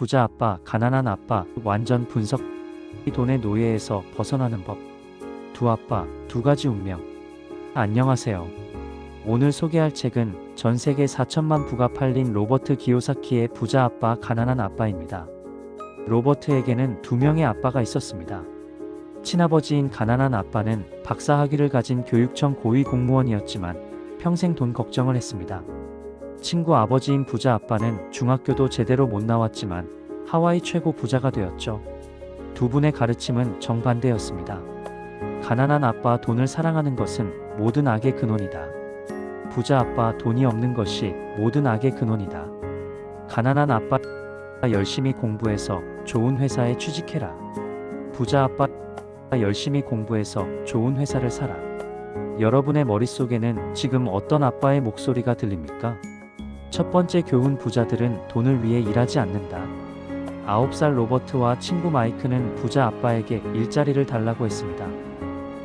부자 아빠, 가난한 아빠, 완전 분석. 이 돈의 노예에서 벗어나는 법. 두 아빠, 두 가지 운명. 안녕하세요. 오늘 소개할 책은 전 세계 4천만 부가 팔린 로버트 기요사키의 부자 아빠, 가난한 아빠입니다. 로버트에게는 두 명의 아빠가 있었습니다. 친아버지인 가난한 아빠는 박사 학위를 가진 교육청 고위 공무원이었지만 평생 돈 걱정을 했습니다. 친구 아버지인 부자 아빠는 중학교도 제대로 못 나왔지만 하와이 최고 부자가 되었죠. 두 분의 가르침은 정반대였습니다. 가난한 아빠 돈을 사랑하는 것은 모든 악의 근원이다. 부자 아빠 돈이 없는 것이 모든 악의 근원이다. 가난한 아빠 열심히 공부해서 좋은 회사에 취직해라. 부자 아빠 열심히 공부해서 좋은 회사를 사라. 여러분의 머릿속에는 지금 어떤 아빠의 목소리가 들립니까? 첫 번째 교훈 부자들은 돈을 위해 일하지 않는다. 9살 로버트와 친구 마이크는 부자 아빠에게 일자리를 달라고 했습니다.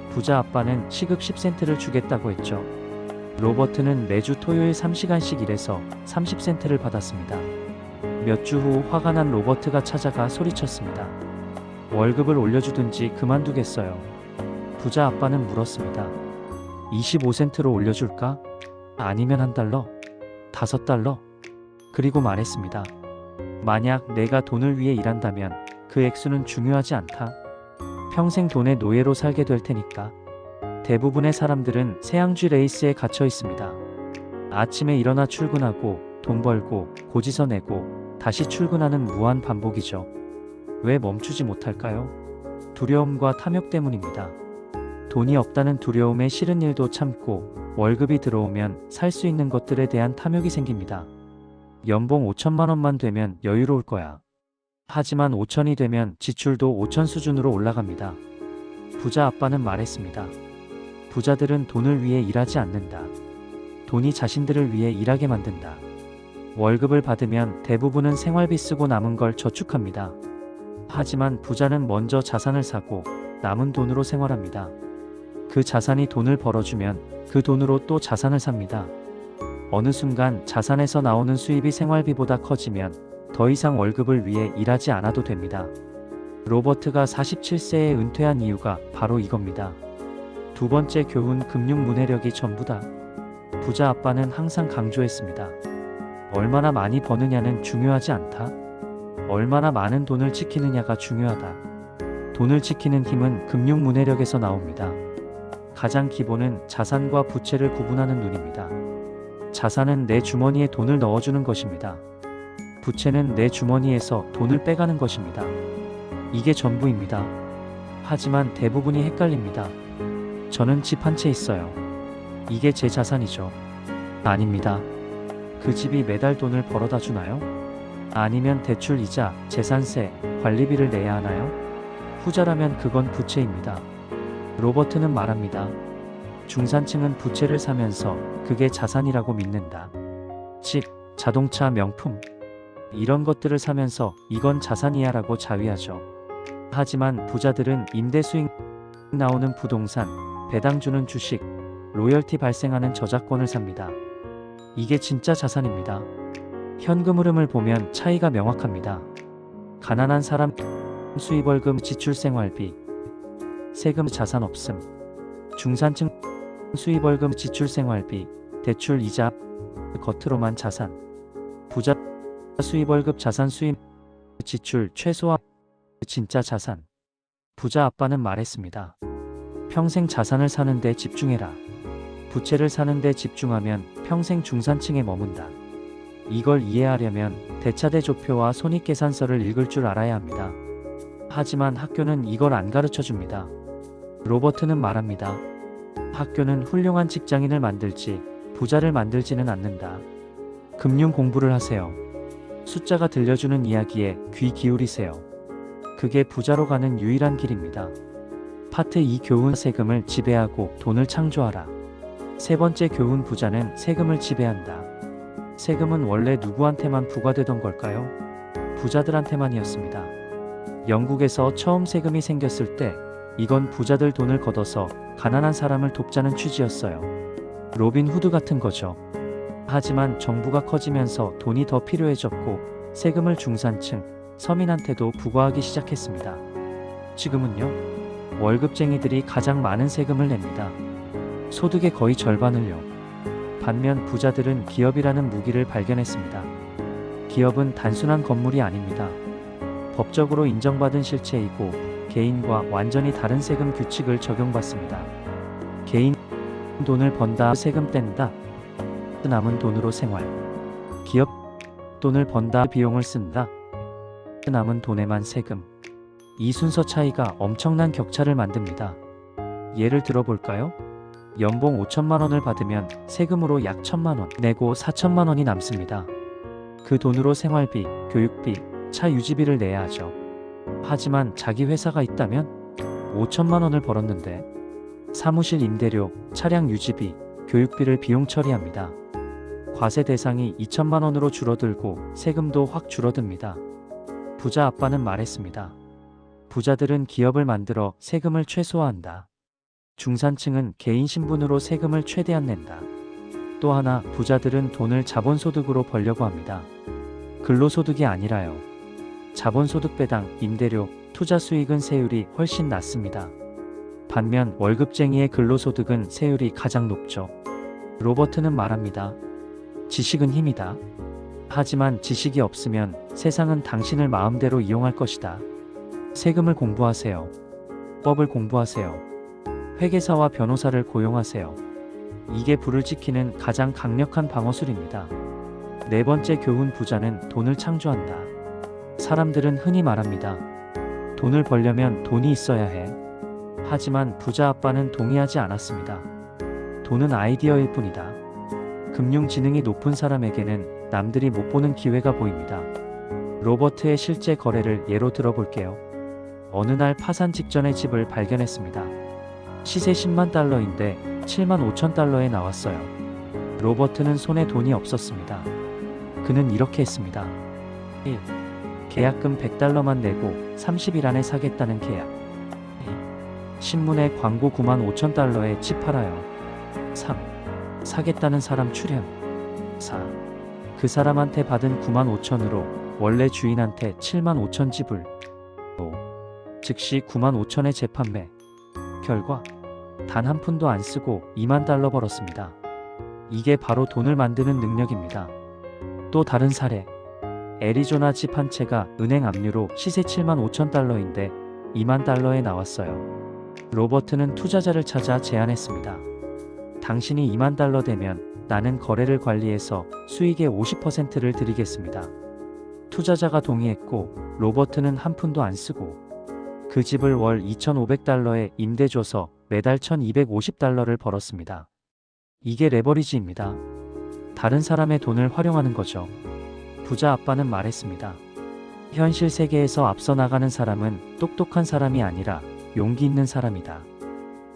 부자 아빠는 시급 10센트를 주겠다고 했죠. 로버트는 매주 토요일 3시간씩 일해서 30센트를 받았습니다. 몇 주 후 화가 난 로버트가 찾아가 소리쳤습니다. 월급을 올려주든지 그만두겠어요. 부자 아빠는 물었습니다. 25센트로 올려줄까? 아니면 한 달러? 다섯 달러? 그리고 말했습니다. 만약 내가 돈을 위해 일한다면 그 액수는 중요하지 않다. 평생 돈의 노예로 살게 될 테니까. 대부분의 사람들은 새양쥐 레이스에 갇혀 있습니다. 아침에 일어나 출근하고 돈 벌고 고지서 내고 다시 출근하는 무한 반복이죠. 왜 멈추지 못할까요? 두려움과 탐욕 때문입니다. 돈이 없다는 두려움에 싫은 일도 참고 월급이 들어오면 살 수 있는 것들에 대한 탐욕이 생깁니다. 연봉 5천만 원만 되면 여유로울 거야. 하지만 5천이 되면 지출도 5천 수준으로 올라갑니다. 부자 아빠는 말했습니다. 부자들은 돈을 위해 일하지 않는다. 돈이 자신들을 위해 일하게 만든다. 월급을 받으면 대부분은 생활비 쓰고 남은 걸 저축합니다. 하지만 부자는 먼저 자산을 사고 남은 돈으로 생활합니다. 그 자산이 돈을 벌어주면 그 돈으로 또 자산을 삽니다. 어느 순간 자산에서 나오는 수입이 생활비보다 커지면 더 이상 월급을 위해 일하지 않아도 됩니다. 로버트가 47세에 은퇴한 이유가 바로 이겁니다. 두 번째 교훈 금융 문해력이 전부다. 부자 아빠는 항상 강조했습니다. 얼마나 많이 버느냐는 중요하지 않다. 얼마나 많은 돈을 지키느냐가 중요하다. 돈을 지키는 힘은 금융 문해력에서 나옵니다. 가장 기본은 자산과 부채를 구분하는 눈입니다. 자산은 내 주머니에 돈을 넣어주는 것입니다. 부채는 내 주머니에서 돈을 빼가는 것입니다. 이게 전부입니다. 하지만 대부분이 헷갈립니다. 저는 집 한 채 있어요. 이게 제 자산이죠. 아닙니다. 그 집이 매달 돈을 벌어다 주나요? 아니면 대출 이자, 재산세, 관리비를 내야 하나요? 후자라면 그건 부채입니다. 로버트는 말합니다. 중산층은 부채를 사면서 그게 자산이라고 믿는다. 집, 자동차, 명품. 이런 것들을 사면서 이건 자산이야 라고 자위하죠. 하지만 부자들은 임대 수익 나오는 부동산, 배당 주는 주식, 로열티 발생하는 저작권을 삽니다. 이게 진짜 자산입니다. 현금 흐름을 보면 차이가 명확합니다. 가난한 사람 수입월금 지출 생활비 세금 자산 없음 중산층 수입월금 지출 생활비 대출 이자 겉으로만 자산 부자 수입월급 자산 수입 지출 최소화 진짜 자산 부자 아빠는 말했습니다. 평생 자산을 사는데 집중해라. 부채를 사는데 집중하면 평생 중산층에 머문다. 이걸 이해하려면 대차대조표와 손익계산서를 읽을 줄 알아야 합니다. 하지만 학교는 이걸 안 가르쳐 줍니다. 로버트는 말합니다. 학교는 훌륭한 직장인을 만들지 부자를 만들지는 않는다. 금융 공부를 하세요. 숫자가 들려주는 이야기에 귀 기울이세요. 그게 부자로 가는 유일한 길입니다. 파트 2 교훈 세금을 지배하고 돈을 창조하라. 세 번째 교훈 부자는 세금을 지배한다. 세금은 원래 누구한테만 부과되던 걸까요? 부자들한테만이었습니다. 영국에서 처음 세금이 생겼을 때 이건 부자들 돈을 걷어서 가난한 사람을 돕자는 취지였어요. 로빈 후드 같은 거죠. 하지만 정부가 커지면서 돈이 더 필요해졌고 세금을 중산층, 서민한테도 부과하기 시작했습니다. 지금은요, 월급쟁이들이 가장 많은 세금을 냅니다. 소득의 거의 절반을요. 반면 부자들은 기업이라는 무기를 발견했습니다. 기업은 단순한 건물이 아닙니다. 법적으로 인정받은 실체이고 개인과 완전히 다른 세금 규칙을 적용받습니다. 개인 돈을 번다 세금 뗀다. 남은 돈으로 생활. 기업 돈을 번다 비용을 쓴다. 남은 돈에만 세금. 이 순서 차이가 엄청난 격차를 만듭니다. 예를 들어 볼까요? 연봉 5천만 원을 받으면 세금으로 약 1천만 원 내고 4천만 원이 남습니다. 그 돈으로 생활비, 교육비, 차 유지비를 내야 하죠. 하지만 자기 회사가 있다면 5천만 원을 벌었는데 사무실 임대료, 차량 유지비, 교육비를 비용 처리합니다. 과세 대상이 2천만 원으로 줄어들고 세금도 확 줄어듭니다. 부자 아빠는 말했습니다. 부자들은 기업을 만들어 세금을 최소화한다. 중산층은 개인 신분으로 세금을 최대한 낸다. 또 하나 부자들은 돈을 자본소득으로 벌려고 합니다. 근로소득이 아니라요. 자본소득 배당, 임대료, 투자 수익은 세율이 훨씬 낮습니다. 반면 월급쟁이의 근로소득은 세율이 가장 높죠. 로버트는 말합니다. 지식은 힘이다. 하지만 지식이 없으면 세상은 당신을 마음대로 이용할 것이다. 세금을 공부하세요. 법을 공부하세요. 회계사와 변호사를 고용하세요. 이게 불을 지키는 가장 강력한 방어술입니다. 네 번째 교훈 부자는 돈을 창조한다. 사람들은 흔히 말합니다. 돈을 벌려면 돈이 있어야 해. 하지만 부자 아빠는 동의하지 않았습니다. 돈은 아이디어일 뿐이다. 금융 지능이 높은 사람에게는 남들이 못 보는 기회가 보입니다. 로버트의 실제 거래를 예로 들어볼게요. 어느 날 파산 직전에 집을 발견했습니다. 시세 10만 달러인데 7만 5천 달러에 나왔어요. 로버트는 손에 돈이 없었습니다. 그는 이렇게 했습니다. 1. 계약금 100달러만 내고 30일 안에 사겠다는 계약. 2. 신문에 광고 9만 5천 달러에 집 팔아요. 3. 사겠다는 사람 출연. 4. 그 사람한테 받은 9만 5천으로 원래 주인한테 7만 5천 지불. 5. 즉시 9만 5천의 재판매. 결과 단 한 푼도 안 쓰고 2만 달러 벌었습니다. 이게 바로 돈을 만드는 능력입니다. 또 다른 사례. 애리조나 집 한 채가 은행 압류로 시세 7만 5천 달러인데 2만 달러에 나왔어요. 로버트는 투자자를 찾아 제안했습니다. 당신이 2만 달러 되면 나는 거래를 관리해서 수익의 50%를 드리겠습니다. 투자자가 동의했고 로버트는 한 푼도 안 쓰고 그 집을 월 2,500달러에 임대 줘서 매달 1,250달러를 벌었습니다. 이게 레버리지입니다. 다른 사람의 돈을 활용하는 거죠. 부자 아빠는 말했습니다. 현실 세계에서 앞서 나가는 사람은 똑똑한 사람이 아니라 용기 있는 사람이다.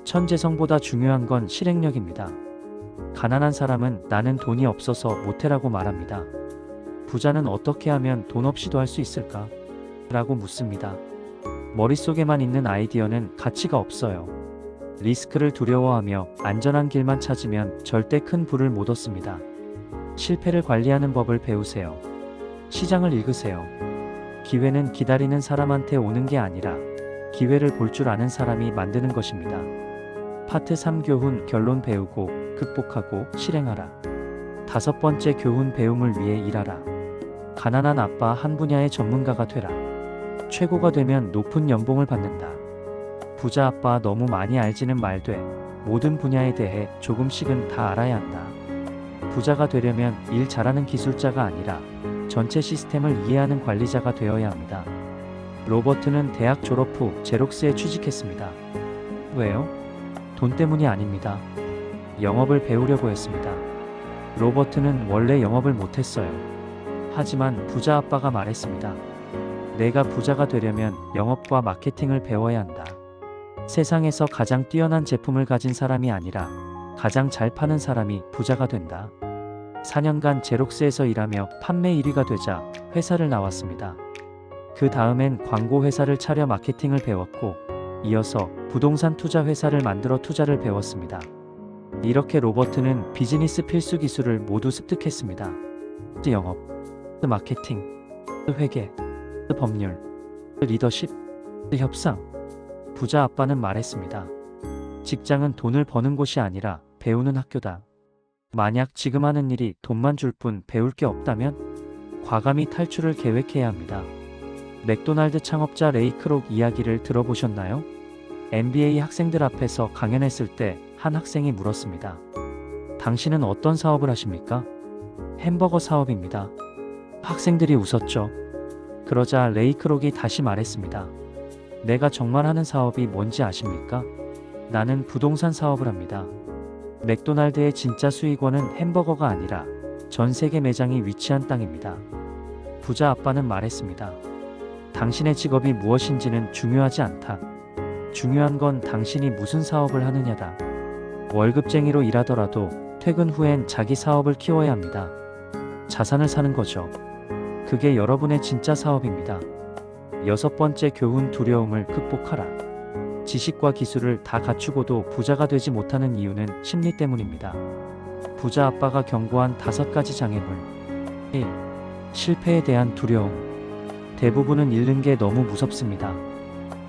천재성보다 중요한 건 실행력입니다. 가난한 사람은 나는 돈이 없어서 못해라고 말합니다. 부자는 어떻게 하면 돈 없이도 할 수 있을까? 라고 묻습니다. 머릿속에만 있는 아이디어는 가치가 없어요. 리스크를 두려워하며 안전한 길만 찾으면 절대 큰 부를 못 얻습니다. 실패를 관리하는 법을 배우세요. 시장을 읽으세요. 기회는 기다리는 사람한테 오는 게 아니라 기회를 볼 줄 아는 사람이 만드는 것입니다. 파트 3 교훈 결론 배우고 극복하고 실행하라. 다섯 번째 교훈 배움을 위해 일하라. 가난한 아빠 한 분야의 전문가가 되라. 최고가 되면 높은 연봉을 받는다. 부자 아빠 너무 많이 알지는 말되 모든 분야에 대해 조금씩은 다 알아야 한다. 부자가 되려면 일 잘하는 기술자가 아니라 전체 시스템을 이해하는 관리자가 되어야 합니다. 로버트는 대학 졸업 후 제록스에 취직했습니다. 왜요? 돈 때문이 아닙니다. 영업을 배우려고 했습니다. 로버트는 원래 영업을 못했어요. 하지만 부자 아빠가 말했습니다. 내가 부자가 되려면 영업과 마케팅을 배워야 한다. 세상에서 가장 뛰어난 제품을 가진 사람이 아니라 가장 잘 파는 사람이 부자가 된다. 4년간 제록스에서 일하며 판매 1위가 되자 회사를 나왔습니다. 그 다음엔 광고 회사를 차려 마케팅을 배웠고 이어서 부동산 투자 회사를 만들어 투자를 배웠습니다. 이렇게 로버트는 비즈니스 필수 기술을 모두 습득했습니다. 영업, 마케팅, 회계, 법률, 리더십, 협상. 부자 아빠는 말했습니다. 직장은 돈을 버는 곳이 아니라 배우는 학교다. 만약 지금 하는 일이 돈만 줄 뿐 배울 게 없다면 과감히 탈출을 계획해야 합니다. 맥도날드 창업자 레이 크록 이야기를 들어보셨나요? MBA 학생들 앞에서 강연했을 때 한 학생이 물었습니다. 당신은 어떤 사업을 하십니까? 햄버거 사업입니다. 학생들이 웃었죠. 그러자 레이 크록이 다시 말했습니다. 내가 정말 하는 사업이 뭔지 아십니까? 나는 부동산 사업을 합니다. 맥도날드의 진짜 수익원은 햄버거가 아니라 전 세계 매장이 위치한 땅입니다. 부자 아빠는 말했습니다. 당신의 직업이 무엇인지는 중요하지 않다. 중요한 건 당신이 무슨 사업을 하느냐다. 월급쟁이로 일하더라도 퇴근 후엔 자기 사업을 키워야 합니다. 자산을 사는 거죠. 그게 여러분의 진짜 사업입니다. 여섯 번째 교훈 두려움을 극복하라. 지식과 기술을 다 갖추고도 부자가 되지 못하는 이유는 심리 때문입니다. 부자 아빠가 경고한 다섯 가지 장애물. 1. 실패에 대한 두려움. 대부분은 잃는 게 너무 무섭습니다.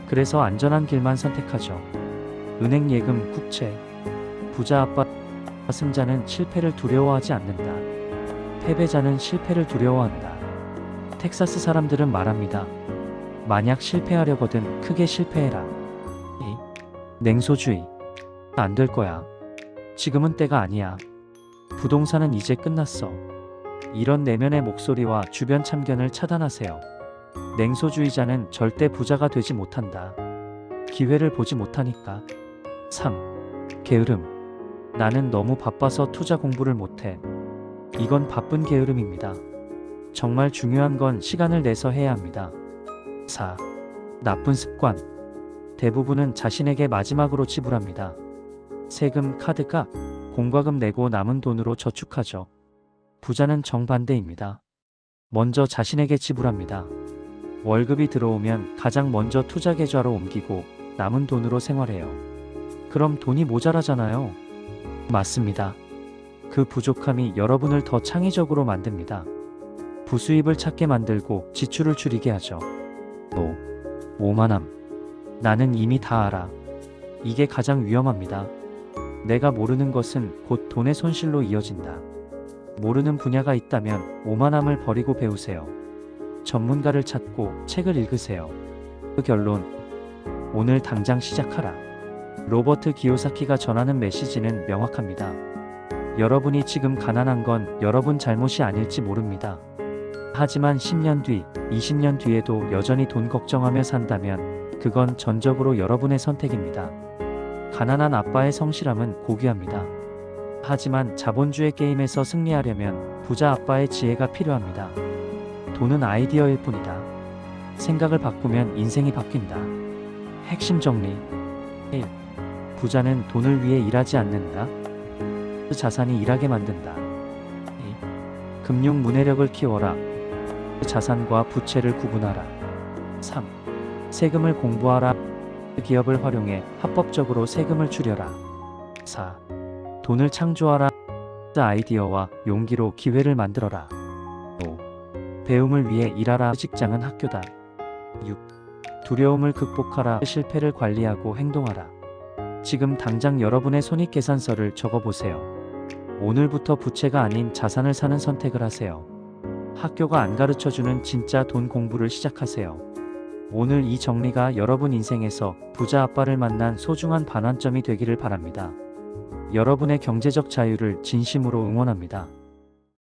그래서 안전한 길만 선택하죠. 은행 예금, 국채. 부자 아빠 승자는 실패를 두려워하지 않는다. 패배자는 실패를 두려워한다. 텍사스 사람들은 말합니다. 만약 실패하려거든 크게 실패해라. 2. 냉소주의. 안 될 거야. 지금은 때가 아니야. 부동산은 이제 끝났어. 이런 내면의 목소리와 주변 참견을 차단하세요. 냉소주의자는 절대 부자가 되지 못한다. 기회를 보지 못하니까. 3. 게으름. 나는 너무 바빠서 투자 공부를 못해. 이건 바쁜 게으름입니다. 정말 중요한 건 시간을 내서 해야 합니다. 4. 나쁜 습관. 대부분은 자신에게 마지막으로 지불합니다. 세금, 카드값, 공과금 내고 남은 돈으로 저축하죠. 부자는 정반대입니다. 먼저 자신에게 지불합니다. 월급이 들어오면 가장 먼저 투자 계좌로 옮기고 남은 돈으로 생활해요. 그럼 돈이 모자라잖아요. 맞습니다. 그 부족함이 여러분을 더 창의적으로 만듭니다. 부수입을 찾게 만들고 지출을 줄이게 하죠. 5. 오만함. 나는 이미 다 알아. 이게 가장 위험합니다. 내가 모르는 것은 곧 돈의 손실로 이어진다. 모르는 분야가 있다면 오만함을 버리고 배우세요. 전문가를 찾고 책을 읽으세요. 그 결론. 오늘 당장 시작하라. 로버트 기요사키가 전하는 메시지는 명확합니다. 여러분이 지금 가난한 건 여러분 잘못이 아닐지 모릅니다. 하지만 10년 뒤, 20년 뒤에도 여전히 돈 걱정하며 산다면 그건 전적으로 여러분의 선택입니다. 가난한 아빠의 성실함은 고귀합니다. 하지만 자본주의 게임에서 승리하려면 부자 아빠의 지혜가 필요합니다. 돈은 아이디어일 뿐이다. 생각을 바꾸면 인생이 바뀐다. 핵심 정리 1. 부자는 돈을 위해 일하지 않는다. 그 자산이 일하게 만든다. 2. 금융 문해력을 키워라. 그 자산과 부채를 구분하라. 3. 세금을 공부하라. 그 기업을 활용해 합법적으로 세금을 줄여라. 4. 돈을 창조하라. 그 아이디어와 용기로 기회를 만들어라. 5. 배움을 위해 일하라. 직장은 학교다. 6. 두려움을 극복하라. 실패를 관리하고 행동하라. 지금 당장 여러분의 손익계산서를 적어보세요. 오늘부터 부채가 아닌 자산을 사는 선택을 하세요. 학교가 안 가르쳐주는 진짜 돈 공부를 시작하세요. 오늘 이 정리가 여러분 인생에서 부자 아빠를 만난 소중한 반환점이 되기를 바랍니다. 여러분의 경제적 자유를 진심으로 응원합니다.